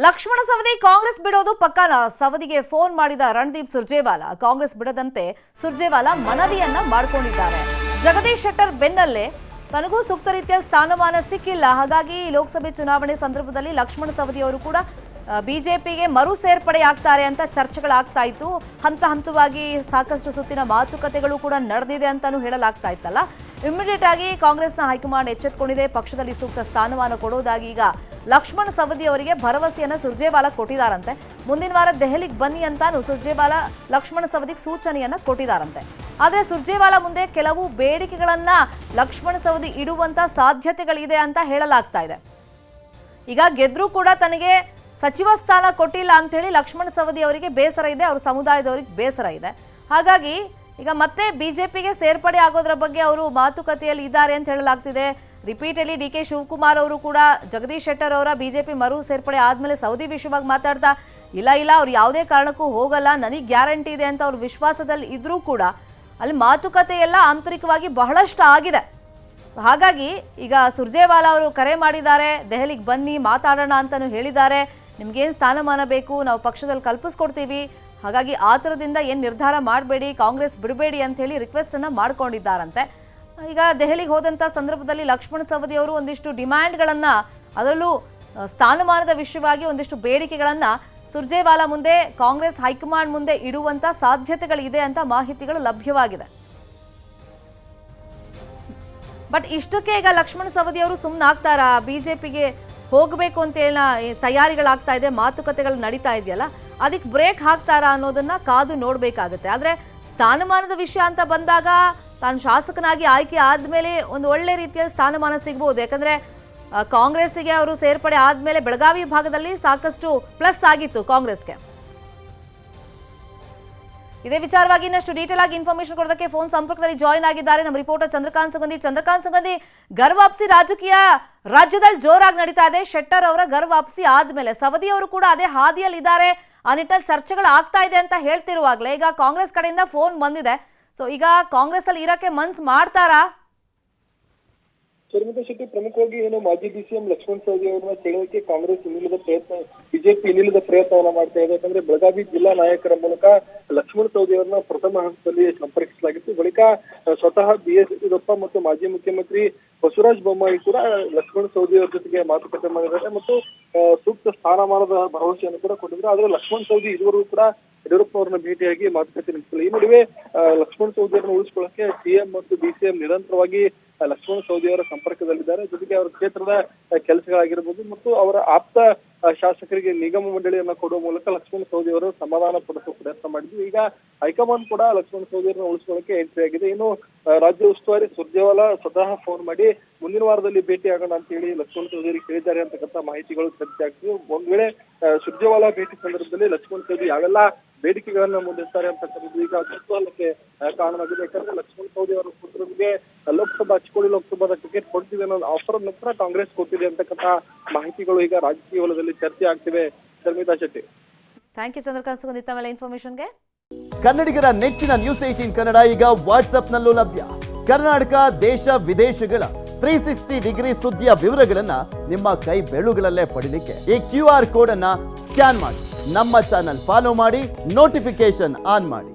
ಲಕ್ಷ್ಮಣ ಸವದಿ ಕಾಂಗ್ರೆಸ್ ಬಿಡೋದು ಪಕ್ಕಾನ. ಸವದಿಗೆ ಫೋನ್ ಮಾಡಿದ ರಣದೀಪ್ ಸುರ್ಜೇವಾಲಾ. ಕಾಂಗ್ರೆಸ್ ಬಿಡದಂತೆ ಸುರ್ಜೇವಾಲಾ ಮನವಿಯನ್ನ ಮಾಡಿಕೊಂಡಿದ್ದಾರೆ. ಜಗದೀಶ್ ಶೆಟ್ಟರ್ ಬೆನ್ನಲ್ಲೇ ತನಗೂ ಸೂಕ್ತ ರೀತಿಯ ಸ್ಥಾನಮಾನ ಸಿಕ್ಕಿಲ್ಲ. ಹಾಗಾಗಿ ಲೋಕಸಭೆ ಚುನಾವಣೆ ಸಂದರ್ಭದಲ್ಲಿ ಲಕ್ಷ್ಮಣ ಸವದಿ ಅವರು ಕೂಡ ಬಿಜೆಪಿಗೆ ಮರು ಸೇರ್ಪಡೆ ಆಗ್ತಾರೆ ಅಂತ ಚರ್ಚೆಗಳಾಗ್ತಾ ಇತ್ತು. ಹಂತ ಹಂತವಾಗಿ ಸಾಕಷ್ಟು ಸುತ್ತಿನ ಮಾತುಕತೆಗಳು ಕೂಡ ನಡೆದಿದೆ ಅಂತಾನೂ ಹೇಳಲಾಗ್ತಾ ಇತ್ತಲ್ಲ. ಇಮಿಡಿಯೇಟ್ ಆಗಿ ಕಾಂಗ್ರೆಸ್ನ ಹೈಕಮಾಂಡ್ ಎಚ್ಚೆತ್ತುಕೊಂಡಿದೆ ಪಕ್ಷದಲ್ಲಿ ಸೂಕ್ತ ಸ್ಥಾನಮಾನ ಕೊಡುವುದಾಗಿ ಈಗ ಲಕ್ಷ್ಮಣ ಸವದಿ ಅವರಿಗೆ ಭರವಸೆಯನ್ನು ಸುರ್ಜೇವಾಲಾ ಕೊಟ್ಟಿದ್ದಾರಂತೆ ಮುಂದಿನ ವಾರ ದೆಹಲಿಗೆ ಬನ್ನಿ ಅಂತಾನು ಸುರ್ಜೇವಾಲಾ ಲಕ್ಷ್ಮಣ ಸವದಿಗೆ ಸೂಚನೆಯನ್ನು ಕೊಟ್ಟಿದ್ದಾರಂತೆ ಆದರೆ ಸುರ್ಜೇವಾಲಾ ಮುಂದೆ ಕೆಲವು ಬೇಡಿಕೆಗಳನ್ನ ಲಕ್ಷ್ಮಣ ಸವದಿ ಇಡುವಂತ ಸಾಧ್ಯತೆಗಳಿದೆ ಅಂತ ಹೇಳಲಾಗ್ತಾ ಇದೆ. ಈಗ ಗೆದ್ರೂ ಕೂಡ ತನಗೆ ಸಚಿವ ಸ್ಥಾನ ಕೊಟ್ಟಿಲ್ಲ ಅಂತ ಹೇಳಿ ಲಕ್ಷ್ಮಣ ಸವದಿ ಅವರಿಗೆ ಬೇಸರ ಇದೆ. ಅವ್ರ ಸಮುದಾಯದವರಿಗೆ ಬೇಸರ ಇದೆ. ಹಾಗಾಗಿ ಈಗ ಮತ್ತೆ ಬಿಜೆಪಿಗೆ ಸೇರ್ಪಡೆ ಆಗೋದ್ರ ಬಗ್ಗೆ ಅವರು ಮಾತುಕತೆಯಲ್ಲಿ ಇದ್ದಾರೆ ಅಂತ ಹೇಳಲಾಗ್ತಿದೆ. ರಿಪೀಟಲಿ ಡಿ ಕೆ ಶಿವಕುಮಾರ್ ಅವರು ಕೂಡ ಜಗದೀಶ್ ಶೆಟ್ಟರ್ ಅವರ ಬಿಜೆಪಿ ಮರು ಸೇರ್ಪಡೆ ಆದ್ಮೇಲೆ ಸೌದಿ ವಿಷಯವಾಗಿ ಮಾತಾಡ್ತಾ, ಇಲ್ಲ ಇಲ್ಲ, ಅವ್ರು ಯಾವುದೇ ಕಾರಣಕ್ಕೂ ಹೋಗಲ್ಲ, ನನಗೆ ಗ್ಯಾರಂಟಿ ಇದೆ ಅಂತ ಅವ್ರ ವಿಶ್ವಾಸದಲ್ಲಿ ಇದ್ರೂ ಕೂಡ ಅಲ್ಲಿ ಮಾತುಕತೆ ಎಲ್ಲ ಆಂತರಿಕವಾಗಿ ಬಹಳಷ್ಟು ಆಗಿದೆ. ಹಾಗಾಗಿ ಈಗ ಸುರ್ಜೇವಾಲಾ ಅವರು ಕರೆ ಮಾಡಿದ್ದಾರೆ, ದೆಹಲಿಗೆ ಬನ್ನಿ, ಮಾತಾಡೋಣ ಅಂತಲೂ ಹೇಳಿದ್ದಾರೆ. ನಿಮ್ಗೇನು ಸ್ಥಾನಮಾನ ಬೇಕು? ನಾವು ಪಕ್ಷದಲ್ಲಿ ಕಲ್ಪಿಸ್ಕೊಡ್ತೀವಿ. ಹಾಗಾಗಿ ಆ ಥರದಿಂದ ಏನು ನಿರ್ಧಾರ ಮಾಡಬೇಡಿ, ಕಾಂಗ್ರೆಸ್ ಬಿಡಬೇಡಿ ಅಂತ ಹೇಳಿ ರಿಕ್ವೆಸ್ಟನ್ನು ಮಾಡ್ಕೊಂಡಿದ್ದಾರಂತೆ. ಈಗ ದೆಹಲಿಗೆ ಹೋದಂಥ ಸಂದರ್ಭದಲ್ಲಿ ಲಕ್ಷ್ಮಣ ಸವದಿ ಅವರು ಒಂದಿಷ್ಟು ಡಿಮ್ಯಾಂಡ್ಗಳನ್ನು ಅದರಲ್ಲೂ ಸ್ಥಾನಮಾನದ ವಿಷಯವಾಗಿ ಒಂದಿಷ್ಟು ಬೇಡಿಕೆಗಳನ್ನು ಸುರ್ಜೇವಾಲಾ ಮುಂದೆ, ಕಾಂಗ್ರೆಸ್ ಹೈಕಮಾಂಡ್ ಮುಂದೆ ಇಡುವಂಥ ಸಾಧ್ಯತೆಗಳಿದೆ ಅಂತ ಮಾಹಿತಿಗಳು ಲಭ್ಯವಾಗಿದೆ. ಬಟ್ ಇಷ್ಟಕ್ಕೆ ಈಗ ಲಕ್ಷ್ಮಣ ಸವದಿ ಅವರು ಸುಮ್ಮನಾಗ್ತಾರಾ ಬಿಜೆಪಿಗೆ ಹೋಗಬೇಕು ಅಂತ ಹೇಳ ತಯಾರಿಗಳಾಗ್ತಾ ಇದೆ, ಮಾತುಕತೆಗಳು ನಡೀತಾ ಇದೆಯಲ್ಲ, ಅದಕ್ಕೆ ಬ್ರೇಕ್ ಹಾಕ್ತಾರಾ ಅನ್ನೋದನ್ನ ಕಾದು ನೋಡಬೇಕಾಗುತ್ತೆ. ಆದರೆ ಸ್ಥಾನಮಾನದ ವಿಷಯ ಅಂತ ಬಂದಾಗ ತಾನು ಶಾಸಕನಾಗಿ ಆಯ್ಕೆ ಆದಮೇಲೆ ಒಂದು ಒಳ್ಳೆ ರೀತಿಯ ಸ್ಥಾನಮಾನ ಸಿಗ್ಬೋದು. ಯಾಕಂದ್ರೆ ಕಾಂಗ್ರೆಸ್ಸಿಗೆ ಅವರು ಸೇರ್ಪಡೆ ಆದಮೇಲೆ ಬೆಳಗಾವಿ ಭಾಗದಲ್ಲಿ ಸಾಕಷ್ಟು ಪ್ಲಸ್ ಆಗಿತ್ತು ಕಾಂಗ್ರೆಸ್ಗೆ. ಇದೇ ವಿಚಾರವಾಗಿ ಇನ್ನಷ್ಟು ಡೀಟೇಲ್ ಆಗಿ ಇನ್ಫಾರ್ಮೇಶನ್ ಕೊಡೋದಕ್ಕೆ ಫೋನ್ ಸಂಪರ್ಕದಲ್ಲಿ ಜಾಯಿನ್ ಆಗಿದ್ದಾರೆ. ನಮ್ಮ ರಿಪೋರ್ಟರ್ ಚಂದ್ರಕಾಂತ್ ಸುಗಂಧಿ. ಚಂದ್ರಕಾಂತ್ ಸುಗಂಧಿ ಗರ್ವಾಪ್ಸಿ ರಾಜಕೀಯ ರಾಜ್ಯದಲ್ಲಿ ಜೋರಾಗಿ ನಡೀತಾ ಇದೆ. ಶೆಟ್ಟರ್ ಅವರ ಗರ್ವಾಪ್ಸಿ ಆದ್ಮೇಲೆ ಸವದಿ ಅವರು ಕೂಡ ಅದೇ ಹಾದಿಯಲ್ಲಿ ಇದ್ದಾರೆ ಆ ನಿಟ್ಟಲ್ಲಿ ಚರ್ಚೆಗಳು ಆಗ್ತಾ ಇದೆ ಅಂತ ಹೇಳ್ತಿರುವಾಗಲೇ ಈಗ ಕಾಂಗ್ರೆಸ್ ಕಡೆಯಿಂದ ಫೋನ್ ಬಂದಿದೆ. ಸೊ ಈಗ ಕಾಂಗ್ರೆಸ್ ಅಲ್ಲಿ ಇರಕ್ಕೆ ಮನ್ಸ್ ಮಾಡ್ತಾರಾ? ಶರ್ಮಿತಾ ಶೆಟ್ಟಿ ಪ್ರಮುಖವಾಗಿ ಏನು ಮಾಜಿ ಡಿಸಿಎಂ ಲಕ್ಷ್ಮಣ್ ಸವದಿ ಅವರನ್ನ ಸೆಳೆಯೋಕೆ ಕಾಂಗ್ರೆಸ್ ಇನ್ನಿಲ್ಲದ ಪ್ರಯತ್ನ, ಬಿಜೆಪಿ ಇನ್ನಿಲ್ಲದ ಪ್ರಯತ್ನವನ್ನ ಮಾಡ್ತಾ ಇದೆ. ಯಾಕಂದ್ರೆ ಬೆಳಗಾವಿ ಜಿಲ್ಲಾ ನಾಯಕರ ಮೂಲಕ ಲಕ್ಷ್ಮಣ್ ಸವದಿ ಅವರನ್ನ ಪ್ರಥಮ ಹಂತದಲ್ಲಿ ಸಂಪರ್ಕಿಸಲಾಗಿತ್ತು. ಬಳಿಕ ಸ್ವತಃ ಬಿ ಎಸ್ ಯಡಿಯೂರಪ್ಪ ಮತ್ತು ಮಾಜಿ ಮುಖ್ಯಮಂತ್ರಿ ಬಸವರಾಜ ಬೊಮ್ಮಾಯಿ ಕೂಡ ಲಕ್ಷ್ಮಣ್ ಸವದಿ ಅವರ ಜೊತೆಗೆ ಮಾತುಕತೆ ಮಾಡಿದ್ದಾರೆ ಮತ್ತು ಸೂಕ್ತ ಸ್ಥಾನಮಾನದ ಭರವಸೆಯನ್ನು ಕೂಡ ಕೊಟ್ಟಿದ್ರು ಆದ್ರೆ ಲಕ್ಷ್ಮಣ್ ಸವದಿ ಇದುವರೆಗೂ ಕೂಡ ಯಡಿಯೂರಪ್ಪ ಅವರನ್ನ ಭೇಟಿಯಾಗಿ ಮಾತುಕತೆ ನಡೆಸಿಲ್ಲ. ಈ ನಡುವೆ ಲಕ್ಷ್ಮಣ್ ಸವದಿ ಅವರನ್ನು ಉಳಿಸ್ಕೊಳ್ಳಕ್ಕೆ ಸಿಎಂ ಮತ್ತು ಡಿಸಿಎಂ ನಿರಂತರವಾಗಿ ಲಕ್ಷ್ಮಣ್ ಸೌದಿ ಅವರ ಸಂಪರ್ಕದಲ್ಲಿದ್ದಾರೆ. ಜೊತೆಗೆ ಅವರ ಕ್ಷೇತ್ರದ ಕೆಲಸಗಳಾಗಿರ್ಬೋದು ಮತ್ತು ಅವರ ಆಪ್ತ ಶಾಸಕರಿಗೆ ನಿಗಮ ಮಂಡಳಿಯನ್ನ ಕೊಡುವ ಮೂಲಕ ಲಕ್ಷ್ಮಣ ಸೌದಿ ಅವರು ಸಮಾಧಾನ ಪಡಿಸುವ ಪ್ರಯತ್ನ ಮಾಡಿದ್ವಿ. ಈಗ ಹೈಕಮಾಂಡ್ ಕೂಡ ಲಕ್ಷ್ಮಣ ಸೌದಿ ಅವರನ್ನ ಉಳಿಸ್ಕೊಳ್ಳೋಕೆ ಎಂಟ್ರಿ ಆಗಿದೆ. ಇನ್ನು ರಾಜ್ಯ ಉಸ್ತುವಾರಿ ಸುರ್ಜೇವಾಲಾ ಸ್ವತಃ ಫೋನ್ ಮಾಡಿ, ಮುಂದಿನ ವಾರದಲ್ಲಿ ಭೇಟಿ ಆಗೋಣ ಅಂತ ಹೇಳಿ ಲಕ್ಷ್ಮಣ ಸೌದಿ ಕೇಳಿದ್ದಾರೆ ಅಂತಕ್ಕಂಥ ಮಾಹಿತಿಗಳು ಚರ್ಚೆ ಆಗ್ತಿವೆ. ಒಂದ್ ವೇಳೆ ಸುರ್ಜೇವಾಲ ಭೇಟಿ ಸಂದರ್ಭದಲ್ಲಿ ಲಕ್ಷ್ಮಣ್ ಸೌದಿ ಯಾವೆಲ್ಲ ಬೇಡಿಕೆಗಳನ್ನ ಮುಂದಿರ್ತಾರೆ ಅಂತಕ್ಕಂಥದ್ದು ಈಗ ಕುತೂಹಲಕ್ಕೆ ಕಾರಣವಾಗಿದೆ. ಯಾಕಂದ್ರೆ ಲಕ್ಷ್ಮಣ್ ಪುತ್ರರಿಗೆ ಚಿಕ್ಕೋಡಿ ಲೋಕಸಭಾದ ಟಿಕೆಟ್ ಕೊಡ್ತಿದೆ ಅನ್ನೋ ಆಫರ್ ನಂತರ ಕಾಂಗ್ರೆಸ್ ಕೊಟ್ಟಿದೆ ಅಂತಕ್ಕಂಥ ಮಾಹಿತಿಗಳು ಈಗ ರಾಜಕೀಯ ವಲಯದಲ್ಲಿ ಚರ್ಚೆ ಆಗ್ತಿವೆ. ಶರ್ಮಿತಾ ಶೆಟ್ಟಿ. ಥ್ಯಾಂಕ್ ಯು ಚಂದ್ರಕಾಂತ್ ಸುಗಂಧಿ ತಮ್ಮೆಲ್ಲ ಇನ್ಫಾರ್ಮೇಶನ್ಗೆ ಕನ್ನಡಿಗರ ನೆಚ್ಚಿನ ನ್ಯೂಸ್ ಏಟೀನ್ ಕನ್ನಡ ಈಗ ವಾಟ್ಸ್ಆಪ್ನಲ್ಲೂ ಲಭ್ಯ. ಕರ್ನಾಟಕ ದೇಶ ವಿದೇಶಗಳ ತ್ರೀ ಸಿಕ್ಸ್ಟಿ ಡಿಗ್ರಿ ಸುದ್ದಿಯ ವಿವರಗಳನ್ನ ನಿಮ್ಮ ಕೈ ಬೆಳುಗಳಲ್ಲೇ ಪಡಿಲಿಕ್ಕೆ ಈ ಕ್ಯೂ ಆರ್ ಕೋಡ್ ಅನ್ನ ಸ್ಕ್ಯಾನ್ ಮಾಡಿ. ನಮ್ಮ ಚಾನಲ್ ಫಾಲೋ ಮಾಡಿ ನೋಟಿಫಿಕೇಶನ್ ಆನ್ ಮಾಡಿ.